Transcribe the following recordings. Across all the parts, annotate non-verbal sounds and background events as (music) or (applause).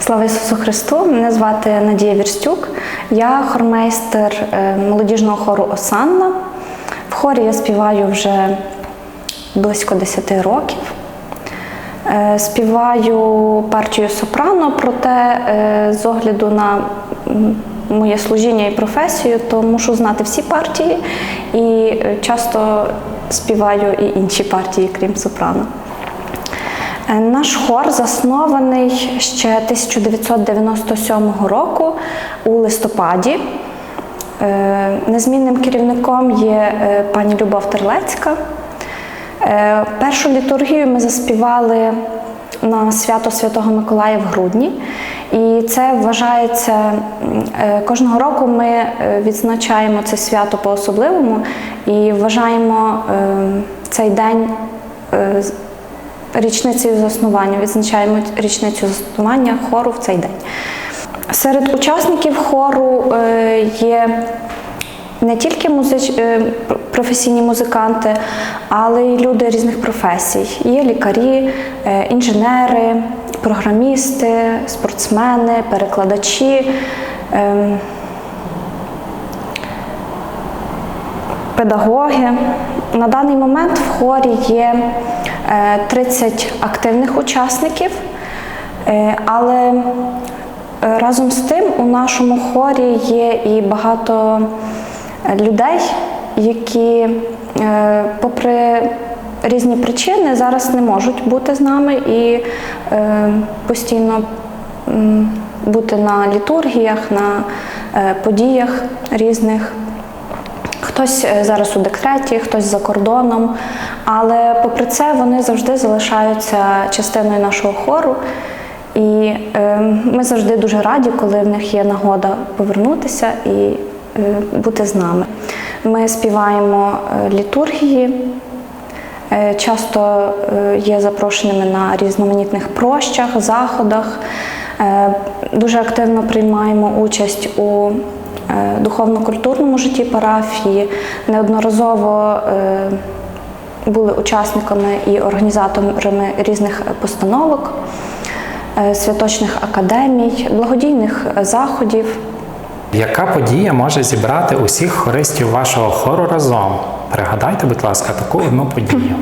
Слава Ісусу Христу! Мене звати Надія Вірстюк. Я хормейстер е, молодіжного хору Осанна. В хорі я співаю вже близько 10 років. Е, Співаю партію сопрано, проте е, з огляду на моє служіння і професію, то мушу знати всі партії і е, часто співаю і інші партії, крім сопрано. Наш хор заснований ще 1997 року у листопаді. Незмінним керівником є пані Любов Терлецька. Е, Першу літургію ми заспівали на свято Святого Миколая в грудні, і це вважається е, кожного року. Ми е, відзначаємо це свято по-особливому і вважаємо цей день річницею заснування. Відзначаємо річницю заснування хору в цей день. Серед учасників хору є не тільки музич... е, професійні музиканти, але й люди різних професій. Є лікарі, е, інженери, програмісти, спортсмени, перекладачі. ем, педагоги. На даний момент в хорі є е, 30 активних учасників, е, але е, разом з тим у нашому хорі є і багато е, людей, які, е, попри різні причини, зараз не можуть бути з нами і е, постійно бути на літургіях, на е, подіях різних. Хтось зараз у декреті, хтось за кордоном, але попри це вони завжди залишаються частиною нашого хору. І е, ми завжди дуже раді, коли в них є нагода повернутися і бути з нами. Ми співаємо е, літургії, е, часто е, є запрошеними на різноманітних прощах, заходах. Е, Дуже активно приймаємо участь у е, духовно-культурному житті парафії. Неодноразово е, були учасниками і організаторами різних постановок, е, святочних академій, благодійних е, заходів. Яка подія може зібрати усіх хористів вашого хору разом? Пригадайте, будь ласка, таку одну подію.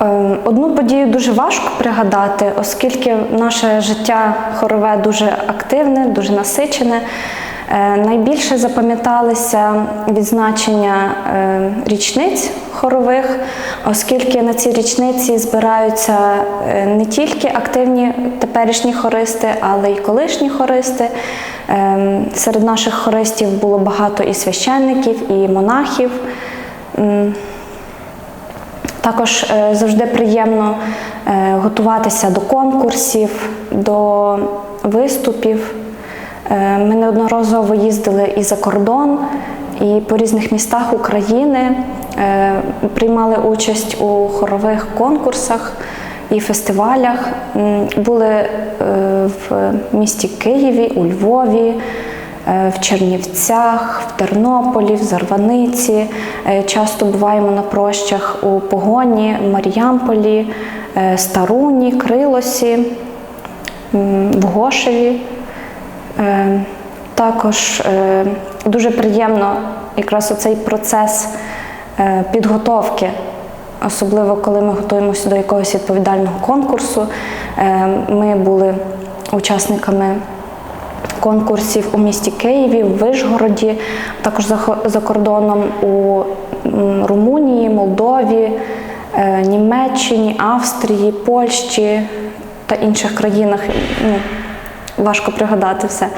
Е, Одну подію дуже важко пригадати, оскільки наше життя хорове дуже активне, дуже насичене. Е, Найбільше запам'яталися відзначення е, річниць хорових, оскільки на ці річниці збираються е, не тільки активні теперішні хористи, але й колишні хористи. Серед наших хористів було багато і священників, і монахів. Також завжди приємно готуватися до конкурсів, до виступів. Е, Ми неодноразово їздили і за кордон, і по різних містах України, е, приймали участь у хорових конкурсах і фестивалях. Були е, в місті Києві, у Львові, в Чернівцях, в Тернополі, в Зарваниці. Часто буваємо на прощах у Погоні, Мар'ямполі, Старуні, Крилосі, в Гошеві. Е, Також е, дуже приємно якраз оцей процес е, підготовки, особливо коли ми готуємося до якогось відповідального конкурсу. Ми були учасниками конкурсів у місті Києві, в Вишгороді, також за, кордоном у Румунії, Молдові, Німеччині, Австрії, Польщі та інших країнах. Важко пригадати все.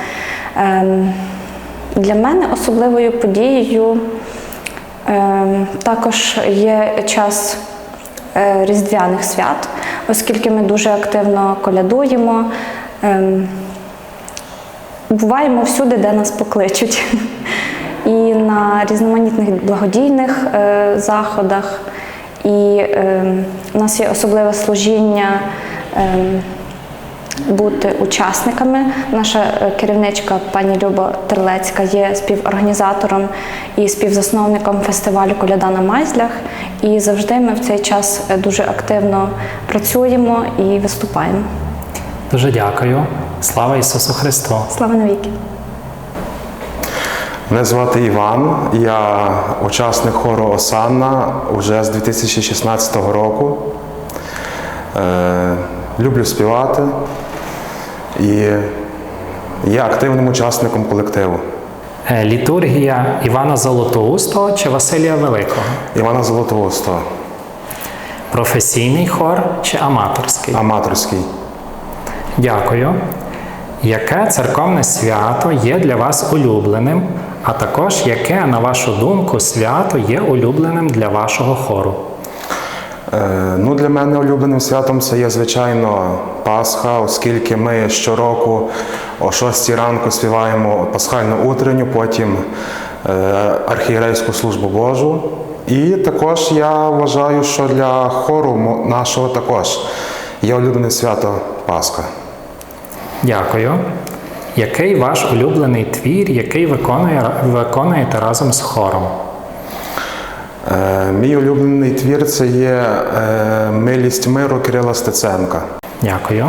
Ем, Для мене особливою подією ем, також є час е, Різдвяних свят, оскільки ми дуже активно колядуємо. Ем, Буваємо всюди, де нас покличуть. І на різноманітних благодійних е, заходах. І у нас є особливе служіння бути учасниками. Наша е, керівничка пані Люба Терлецька є співорганізатором і співзасновником фестивалю Коляда на Майзлях. І завжди ми в цей час е, дуже активно працюємо і виступаємо. Дуже дякую. Слава Ісусу Христу! Слава навіки! Мене звати Іван, я учасник хору Осанна вже з 2016 року. Е, люблю співати і є активним учасником колективу Е, Літургія Івана Золотоустого чи Василія Великого? Івана Золотоустого, Професійний хор чи аматорський? аматорський. Дякую. Яке церковне свято є для вас улюбленим? А також яке, на вашу думку, свято є улюбленим для вашого хору? Е, Ну, для мене улюбленим святом це є, звичайно, Пасха, оскільки ми щороку о 6 ранку співаємо пасхальну утренню, потім е, архієрейську службу Божу. І також я вважаю, що для хору нашого також є улюблене свято Пасха. Дякую. Який ваш улюблений твір, який виконує, виконуєте разом з хором? Е, Мій улюблений твір це є е, Милість миру Кирила Стеценка. Дякую.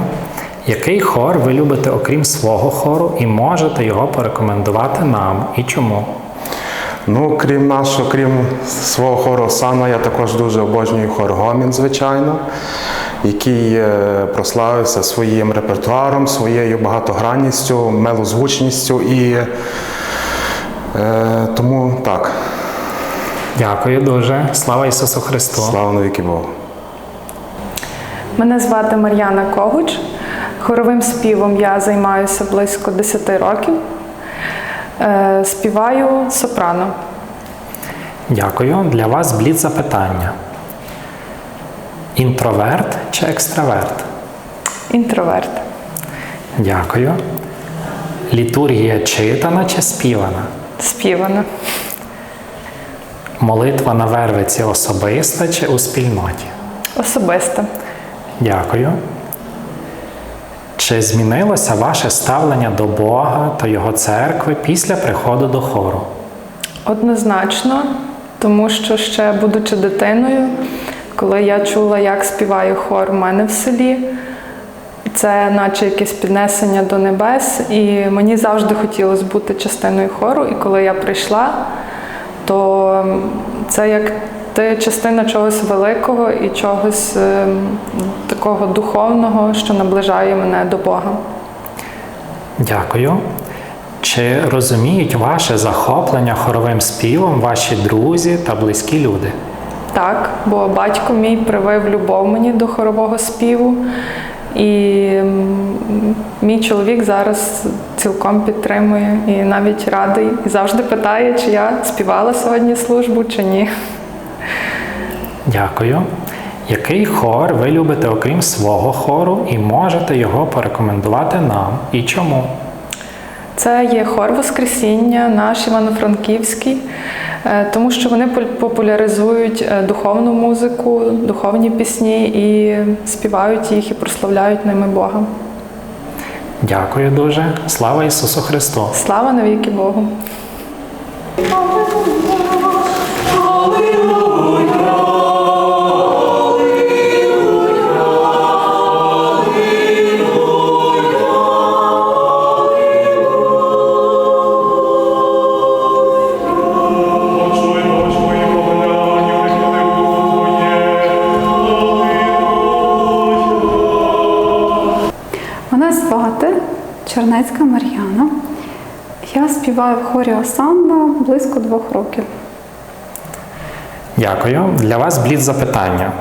Який хор ви любите окрім свого хору і можете його порекомендувати нам? І чому? Ну, крім нашого, крім свого хору Сана, я також дуже обожнюю хор Гомін, звичайно, який е, прославився своїм репертуаром, своєю багатогранністю, мелозвучністю і е, тому так, Дякую дуже. Слава Ісусу Христу! слава навіки Богу. Мене звати Мар'яна Когуч. Хоровим співом я займаюся близько 10 років. Е, Співаю сопрано. Дякую. Для вас блід запитання. Інтроверт чи екстраверт? Інтроверт. Дякую. Літургія читана чи співана? Співана. Молитва на вервиці особиста чи у спільноті? Особиста. Дякую. Чи змінилося ваше ставлення до Бога та Його церкви після приходу до хору? Однозначно, тому що ще будучи дитиною, коли я чула, як співає хор у мене в селі, це наче якесь піднесення до небес, і мені завжди хотілося бути частиною хору. І коли я прийшла, то це як ти частина чогось великого і чогось ем, такого духовного, що наближає мене до Бога. Дякую. Чи розуміють ваше захоплення хоровим співом ваші друзі та близькі люди? Так, бо батько мій привив любов мені до хорового співу, і мій чоловік зараз цілком підтримує і навіть радий, і завжди питає, чи я співала сьогодні службу, чи ні. Дякую. Який хор ви любите окрім свого хору і можете його порекомендувати нам? І чому? Це є хор Воскресіння, наш Івано-Франківський, тому що вони популяризують е, духовну музику, духовні пісні і співають їх і прославляють ними Бога. Дякую дуже. Слава Ісусу Христу! Слава навіки Богу! Співаю в хорі Осанна близько двох років. Дякую. Для вас блід запитання.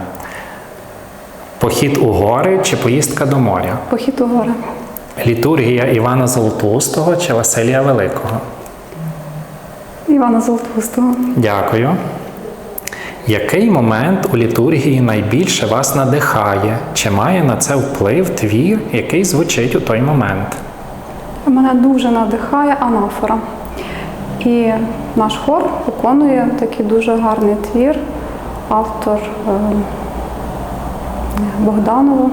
Похід у гори чи поїздка до моря? Похід у гори. Літургія Івана Золотоустого чи Василія Великого? Івана Золотоустого. Дякую. Який момент у літургії найбільше вас надихає? Чи має на це вплив твір, який звучить у той момент? Мене дуже надихає анафора. І наш хор виконує такий дуже гарний твір. Автор е, Богданова.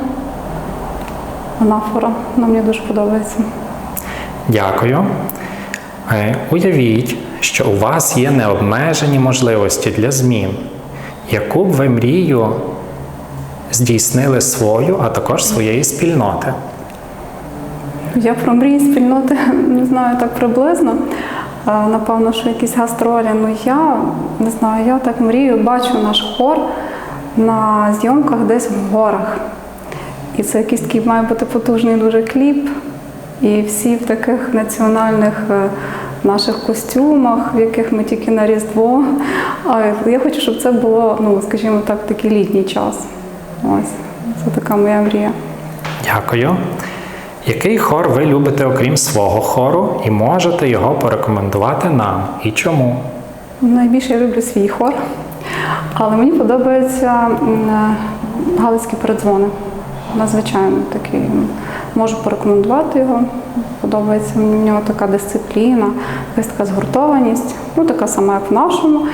анафора. Вона мені дуже подобається. Дякую. Е, Уявіть, що у вас є необмежені можливості для змін. Яку б ви мрію здійснили свою, а також своєї спільноти? Я про мрії спільноти (laughs) не знаю так приблизно. Напевно, що якісь гастролі. Ну я не знаю, я так мрію, бачу наш хор на зйомках десь в горах. І це якийсь такий має бути потужний дуже кліп. І всі в таких національних е, наших костюмах, в яких ми тільки на Різдво. А я хочу, щоб це було, ну скажімо так, такий літній час. Ось це така моя мрія. Дякую. Який хор ви любите окрім свого хору і можете його порекомендувати нам? І чому? Найбільше я люблю свій хор, але мені подобаються е, галицькі передзвони. Надзвичайно такий. Можу порекомендувати його. Подобається в нього така дисципліна, якась така згуртованість. Ну, така сама, як в нашому,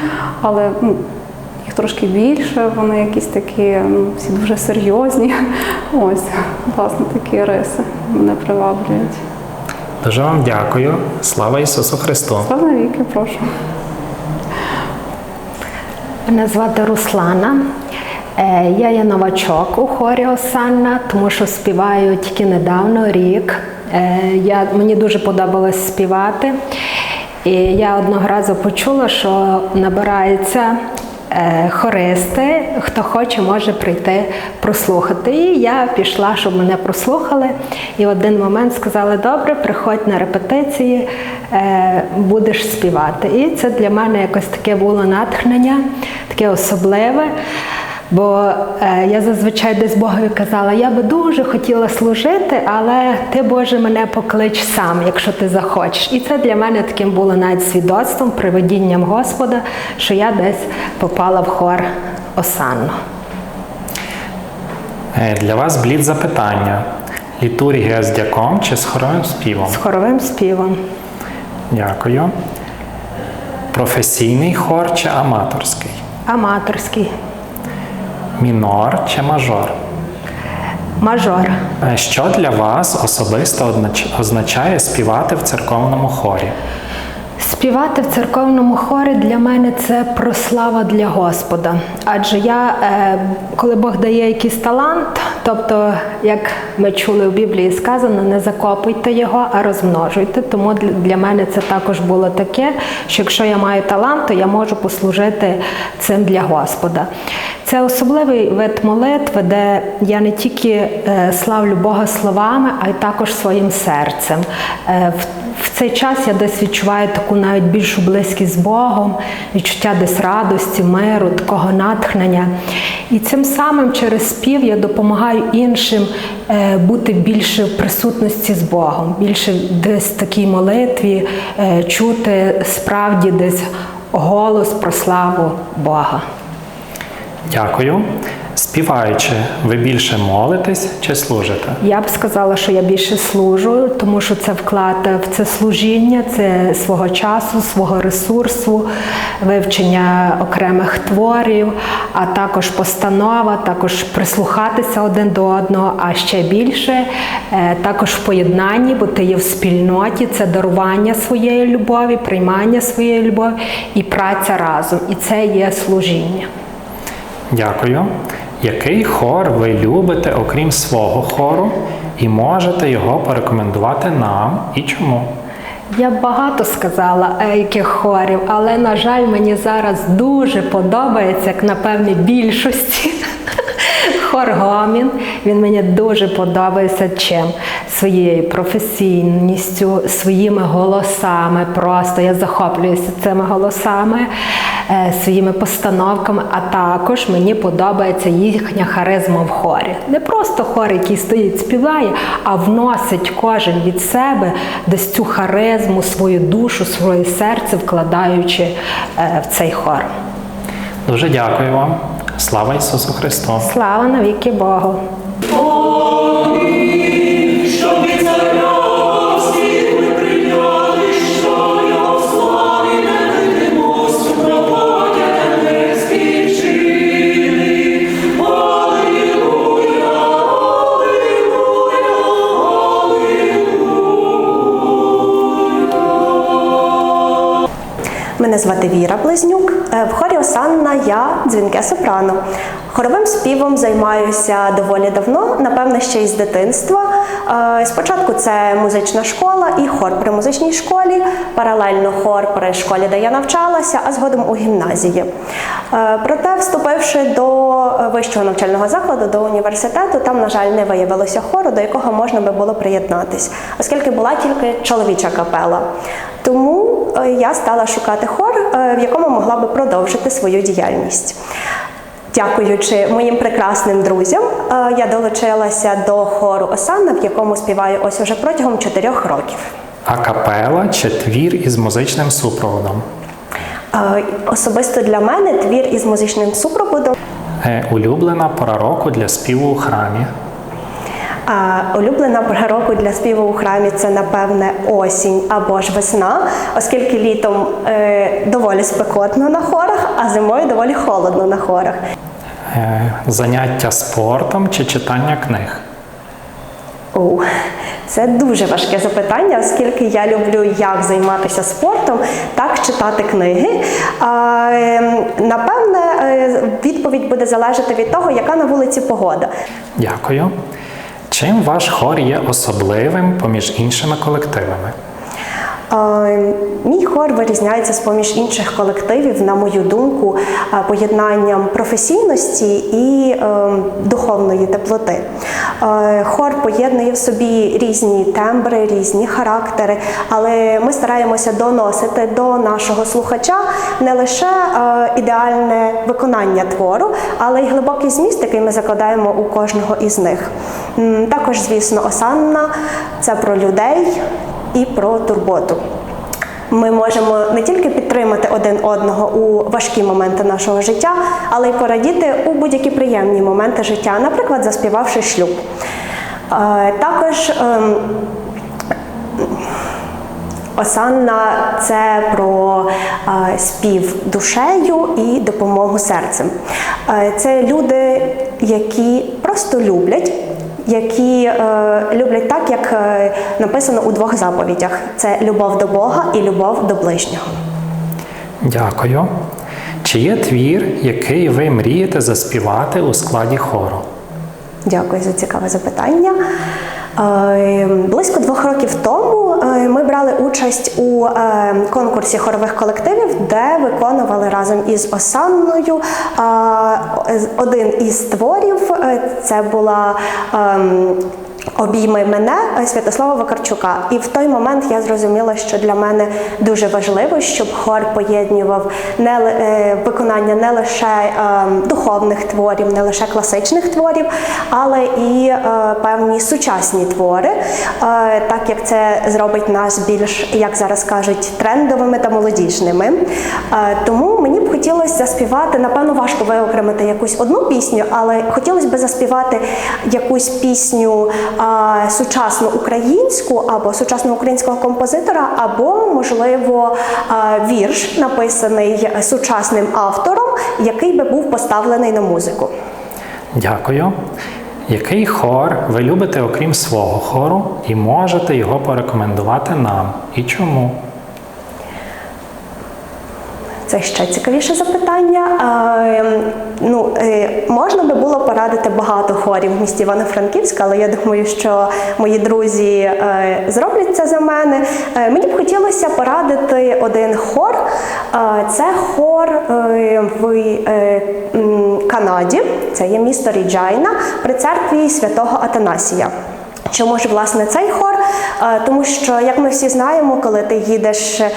але ну, трошки більше, вони якісь такі, ну, всі дуже серйозні. (laughs) Ось, власне, такі риси мене приваблюють. Дуже вам дякую. Слава Ісусу Христу! Слава навіки, прошу. Мене звати Руслана. Е, Я є новачок у хорі Осанна, тому що співаю тільки недавно, рік. Е, Я, мені дуже подобалось співати. І я одного разу почула, що набираються е, хористи, хто хоче, може прийти прослухати. І я пішла, щоб мене прослухали. І в один момент сказали: добре, приходь на репетиції, е, будеш співати. І це для мене якось таке було натхнення, таке особливе. Бо е, я зазвичай десь Богові казала, я би дуже хотіла служити, але ти, Боже, мене поклич сам, якщо ти захочеш. І це для мене таким було навіть свідоцтвом, приведінням Господа, що я десь попала в хор Осанну. Е, Для вас блід запитання. Літургія з дяком чи з хоровим співом? З хоровим співом. Дякую. Професійний хор чи аматорський? Аматорський. Мінор чи мажор? Мажор. Е, Що для вас особисто означає співати в церковному хорі? Співати в церковному хорі для мене це прослава для Господа. Адже я, е, коли Бог дає якийсь талант, тобто, як ми чули в Біблії сказано, не закопуйте його, а розмножуйте. Тому для мене це також було таке, що якщо я маю талант, то я можу послужити цим для Господа. Це особливий вид молитви, де я не тільки е, славлю Бога словами, а й також своїм серцем. Е, в цей час я десь відчуваю таку навіть більшу близькість з Богом, відчуття десь радості, миру, такого натхнення. І цим самим через спів я допомагаю іншим е, бути більше в присутності з Богом, більше десь в такій молитві чути справді десь голос про славу Бога. Дякую. Співаючи, ви більше молитесь чи служите? Я б сказала, що я більше служу, тому що це вклад в це служіння, це свого часу, свого ресурсу, вивчення окремих творів, а також постанова, також прислухатися один до одного, а ще більше е, також в поєднанні, бо ти є в спільноті, це дарування своєї любові, приймання своєї любові і праця разом. І це є служіння. Дякую. Який хор ви любите, окрім свого хору, і можете його порекомендувати нам і чому? Я багато сказала, е, яких хорів, але, на жаль, мені зараз дуже подобається, як напевне, більшості. (laughs) Хор Гомін. Він мені дуже подобається чим? Своєю професійністю, своїми голосами. Просто я захоплююся цими голосами, своїми постановками, а також мені подобається їхня харизма в хорі. Не просто хор, який стоїть, співає, а вносить кожен від себе десь цю харизму, свою душу, своє серце, вкладаючи е, в цей хор. Дуже дякую вам. Слава Ісусу Христу! Слава навіки Богу! Мене звати Віра Близнюк. Е, В хорі Осанна я дзвінке сопрано. Хоровим співом займаюся доволі давно, напевне, ще із дитинства. Е, Спочатку це музична школа і хор при музичній школі, паралельно хор при школі, де я навчалася, а згодом у гімназії. Е, Проте, вступивши до вищого навчального закладу, до університету, там, на жаль, не виявилося хору, до якого можна би було приєднатись, оскільки була тільки чоловіча капела. Тому е, я стала шукати хор, е, в якому могла би продовжити свою діяльність. Дякуючи моїм прекрасним друзям, е, я долучилася до хору Осанна, в якому співаю ось уже протягом чотирьох років. А капела чи твір із музичним супроводом? Особисто для мене твір із музичним супроводом. Улюблена пора року для співу у храмі. А улюблена пора року для співу у храмі це напевне осінь або ж весна, оскільки літом е, доволі спекотно на хорах, а зимою доволі холодно на хорах. Е, Заняття спортом чи читання книг? Оу, це дуже важке запитання, оскільки я люблю як займатися спортом, так читати книги. Ем, напевне, е, відповідь буде залежати від того, яка на вулиці погода. Дякую. Чим ваш хор є особливим поміж іншими колективами? Мій хор вирізняється з поміж інших колективів, на мою думку, поєднанням професійності і е, духовної теплоти. Е, Хор поєднує в собі різні тембри, різні характери, але ми стараємося доносити до нашого слухача не лише е, ідеальне виконання твору, але й глибокий зміст, який ми закладаємо у кожного із них. Також, звісно, осанна це про людей і про турботу. Ми можемо не тільки підтримати один одного у важкі моменти нашого життя, але й порадіти у будь-які приємні моменти життя, наприклад, заспівавши шлюб. Е, Також ем, Осанна це про е, спів душею і допомогу серцем. Е, це люди, які просто люблять, які е, люблять так, як е, написано у двох заповідях: це любов до Бога і любов до ближнього. Дякую. Чи є твір, який ви мрієте заспівати у складі хору? Дякую за цікаве запитання. Е, Близько двох років тому е, ми брали участь у е, конкурсі хорових колективів, де виконували разом із Осанною один із творів. Це була ем, Обійми мене е, Святослава Вакарчука. І в той момент я зрозуміла, що для мене дуже важливо, щоб хор поєднував не е, виконання не лише е, духовних творів, не лише класичних творів, але і е, певні сучасні твори, так як це зробить нас більш, як зараз кажуть, трендовими та молодіжними. Тому мені б хотілося заспівати, напевно, важко виокремити якусь одну пісню, але хотілося б заспівати якусь пісню сучасну українську або сучасного українського композитора, або, можливо, вірш, написаний сучасним автором, який би був поставлений на музику. Дякую. Який хор ви любите окрім свого хору і можете його порекомендувати нам? І чому? Це ще цікавіше запитання. Ем, ну, е, можна би було порадити багато хорів в місті Івано-Франківська, але я думаю, що мої друзі е, зроблять це за мене. Е, мені б хотілося порадити один хор. Це хор в Канаді, це є місто Ріджайна при церкві святого Атанасія. Чому ж власне цей хор? Тому що, як ми всі знаємо, коли ти їдеш е,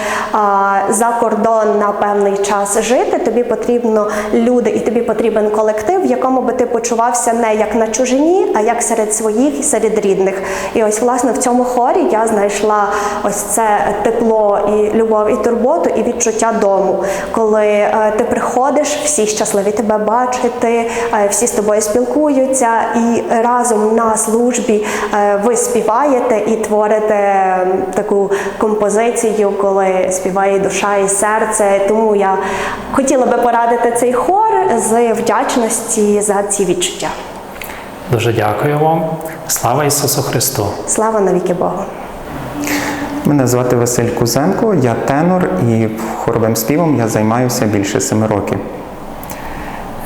за кордон на певний час жити, тобі потрібно люди і тобі потрібен колектив, в якому би ти почувався не як на чужині, а як серед своїх і серед рідних. І ось власне в цьому хорі я знайшла ось це тепло і любов, і турботу, і відчуття дому. Коли е, ти приходиш, всі щасливі тебе бачити, е, всі з тобою спілкуються, і разом на службі ви співаєте і творите таку композицію, коли співає душа і серце. Тому я хотіла би порадити цей хор з вдячності за ці відчуття. Дуже дякую вам. Слава Ісусу Христу! Слава навіки Богу! Мене звати Василь Кузенко, я тенор і хоровим співом я займаюся більше семи років.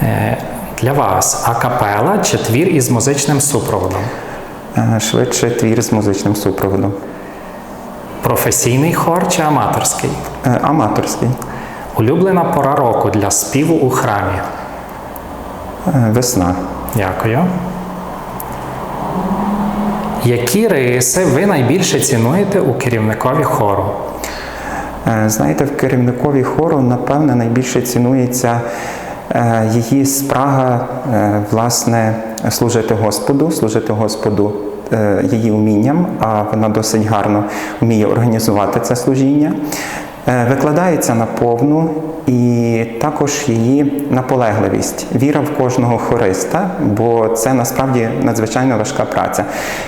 Е, Для вас акапела чи твір із музичним супроводом? Швидше твір з музичним супроводом. Професійний хор чи аматорський? Е, Аматорський. Улюблена пора року для співу у храмі. Е, Весна. Дякую. Які риси ви найбільше цінуєте у керівникові хору? Е, Знаєте, в керівникові хору, напевне, найбільше цінується її спрага, е, власне, служити Господу, служити Господу е, її вмінням, а вона досить гарно вміє організувати це служіння. Е, Викладається на повну і також її наполегливість, віра в кожного хориста, бо це насправді надзвичайно важка праця.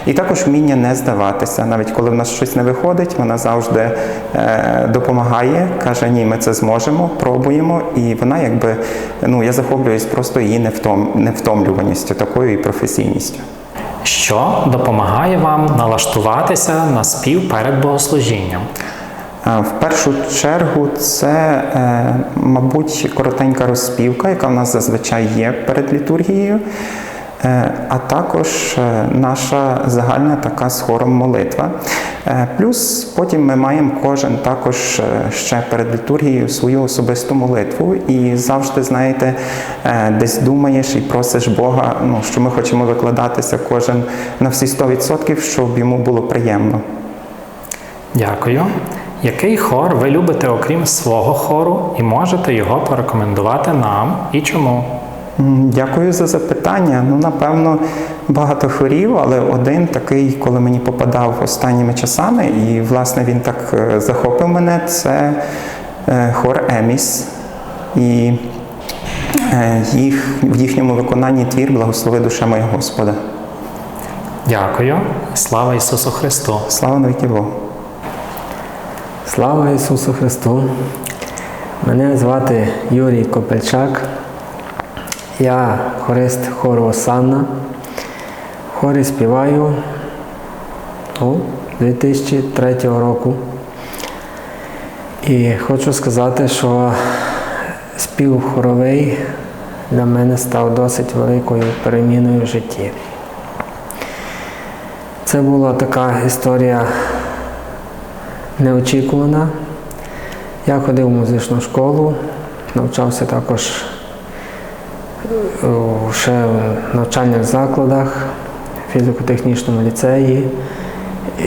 І також вміння не здаватися. Навіть коли в нас щось не виходить, вона завжди е, допомагає, каже: Ні, ми це зможемо, пробуємо. І вона, якби ну я захоплююсь просто її невтом, невтомлюваністю, такою і професійністю. Що допомагає вам налаштуватися на спів перед богослужінням? В першу чергу це, е, мабуть, коротенька розпівка, яка в нас зазвичай є перед літургією, е, а також е, наша загальна така з хором молитва. Плюс потім ми маємо кожен також ще перед літургією свою особисту молитву і завжди, знаєте, десь думаєш і просиш Бога, ну, що ми хочемо викладатися кожен на всі 100%, щоб йому було приємно. Дякую. Який хор ви любите окрім свого хору і можете його порекомендувати нам і чому? Дякую за запитання. Ну, напевно, багато хорів, але один такий, коли мені попадав останніми часами, і власне він так е, захопив мене, це е, хор Еміс. І е, їх, в їхньому виконанні твір Благослови душа моя Господа. Дякую. Слава Ісусу Христу! Слава навіки Богу! Слава Ісусу Христу! Мене звати Юрій Копельчак. Я хорист хору Осанна. Хорі співаю у 2003 року. І хочу сказати, що спів хоровий для мене став досить великою переміною в житті. Це була така історія неочікувана. Я ходив в музичну школу, навчався також е, ще в навчальних закладах, фізико-технічному ліцеї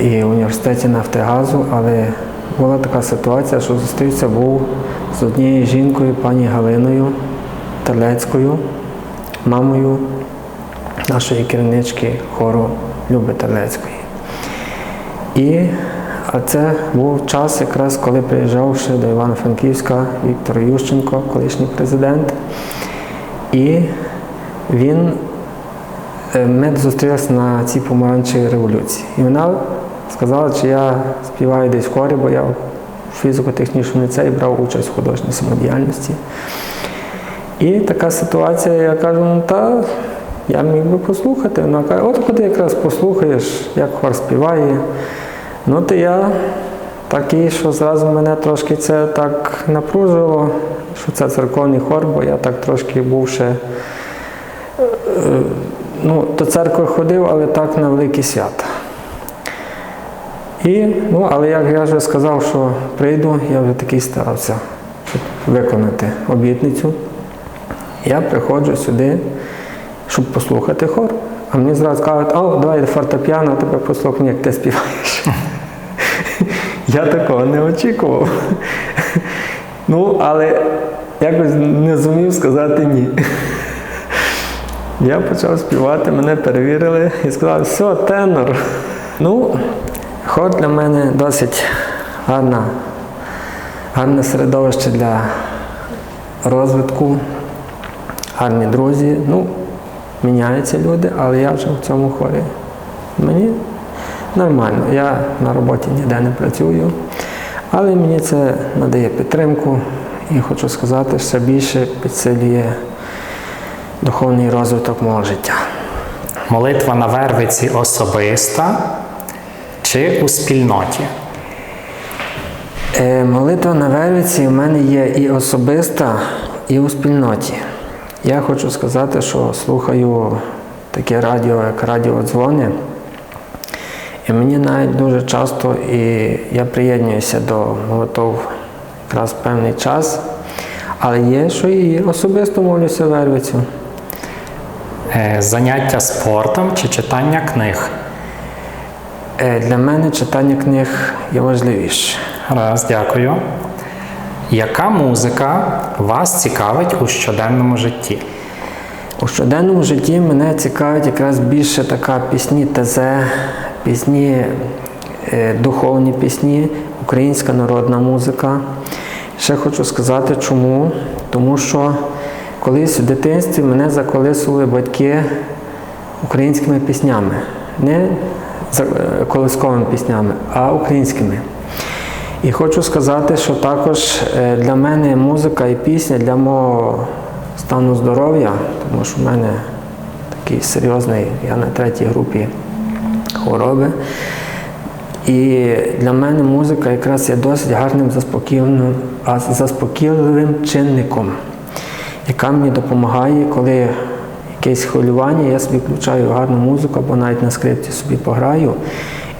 і університеті Нафтигазу, але була така ситуація, що зустрівся був з однією жінкою, пані Галиною Телецькою, мамою нашої керівнички хору Люби Телецької. І а це був час, якраз коли приїжджав ще до Івано-Франківська Віктор Ющенко, колишній президент. І він, е, ми зустрілися на цій помаранчевій революції. І вона сказала, чи я співаю десь в хорі, бо я в фізико-технічному ліцеї брав участь в художній самодіяльності. І така ситуація, я кажу, ну та я міг би послухати. Вона каже, от коли якраз послухаєш, як хор співає. Ну, то я такий, що зразу мене трошки це так напружувало, що це церковний хор, бо я так трошки був ще. е, Ну, до церкви ходив, але так на великі свята. І, ну, але як я вже сказав, що прийду, я вже такий старався виконати обітницю. Я приходжу сюди, щоб послухати хор. А мені зразу кажуть, о, давай фортепіано, тебе послухаємо, як ти співаєш. Я такого не очікував. Ну, але якось не зумів сказати ні. Я почав співати, мене перевірили і сказали, все, тенор. Ну, хор для мене досить гарна, гарне середовище для розвитку, гарні друзі. Ну, міняються люди, але я вже в цьому хорі. Мені нормально. Я на роботі ніде не працюю, але мені це надає підтримку і хочу сказати, що більше підсилює духовний розвиток мого життя. Молитва на вервиці особиста чи у спільноті? Е, Молитва на Вервиці в мене є і особиста, і у спільноті. Я хочу сказати, що слухаю таке радіо, як радіодзвони. І мені навіть дуже часто і я приєднуюся до молитов якраз певний час. Але є, що і особисто молюся Вервицю. Е, Заняття спортом чи читання книг? Е, Для мене читання книг є важливіше. Раз, дякую. Яка музика вас цікавить у щоденному житті? У щоденному житті мене цікавить якраз більше така пісні ТЗ, пісні, е, духовні пісні, українська народна музика. Ще хочу сказати чому. Тому що колись в дитинстві мене заколисували батьки українськими піснями. Не е, колисковими піснями, а українськими. І хочу сказати, що також е, для мене музика і пісня для мого стану здоров'я, тому що в мене такий серйозний, я на третій групі хвороби. І для мене музика якраз є досить гарним заспокійливим, заспокійливим чинником, яка мені допомагає, коли якесь хвилювання, я собі включаю гарну музику або навіть на скрипці собі пограю,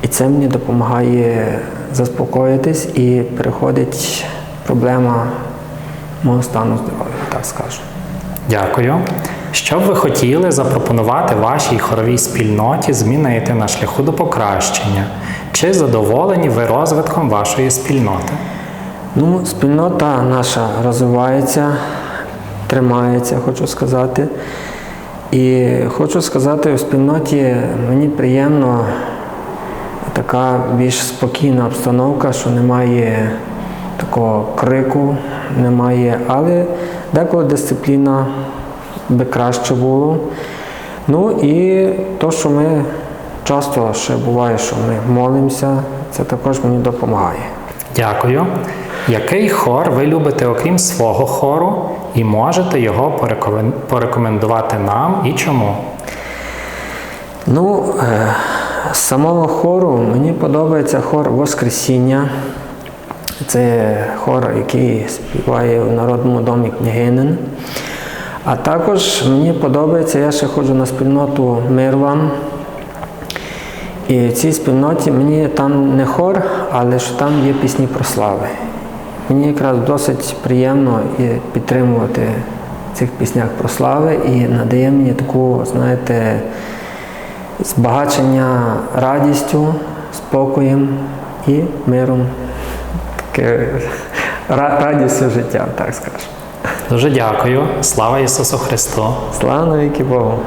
і це мені допомагає заспокоїтись і переходить проблема мого стану здоров'я, так скажу. Дякую. Що б ви хотіли запропонувати вашій хоровій спільноті змінити на шляху до покращення? Чи задоволені ви розвитком вашої спільноти? Ну, спільнота наша розвивається, тримається, хочу сказати. І хочу сказати, у спільноті мені приємно така більш спокійна обстановка, що немає такого крику, немає, але деколи дисципліна би краще було. Ну і то, що ми часто ще буває, що ми молимося, це також мені допомагає. Дякую. Який хор ви любите окрім свого хору і можете його порекомендувати нам і чому? Ну, е, з самого хору мені подобається хор Воскресіння. Це хор, який співає в Народному домі княгинин. А також мені подобається, я ще ходжу на спільноту Мир вам. І в цій спільноті мені там не хор, але що там є пісні про слави. Мені якраз досить приємно підтримувати цих піснях про слави і надає мені таку, знаєте, збагачення радістю, спокоєм і миром. Таке радістю життя, так скажемо. Дуже дякую. Слава Ісусу Христу! Слава навіки Богу!